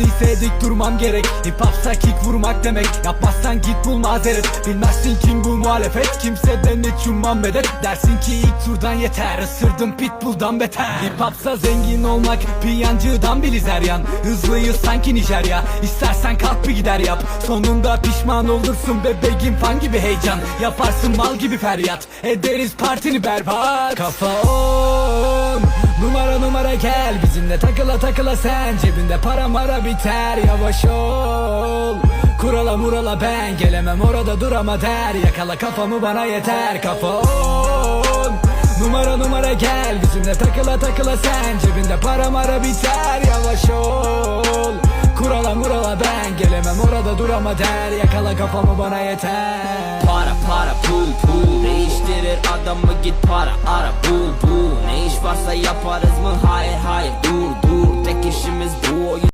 döndüyse dik durmam gerek. Hip hopsa kick vurmak demek. Yapmazsan git bul mazeret. Bilmezsin kim bu muhalefet. Kimseden hiç ummam medet. Dersin ki ilk turdan yeter. Isırdım pitbull'dan beter. Hip hopsa zengin olmak. Piyancıdan bili zeryan Hızlıyız sanki Nijerya. İstersen kalk bir gider yap. Sonunda pişman olursun bebeğim fan gibi heyecan. Yaparsın mal gibi feryat. Ederiz partini berbat. Kafa on gel. Bizimle takıla takıla sen. Cebinde para mara biter. Yavaş ol. Kurala murala ben gelemem orada durama der. Yakala kafamı bana yeter. Kafa on Numara numara gel. Bizimle takıla takıla sen. Cebinde para mara biter. Yavaş ol. Kurala murala ben gelemem orada durama der. Yakala kafamı bana yeter. Para para pul pul Değiştirir adamı. Git para ara bul bul yaparız mı? Hayır hayır. Dur dur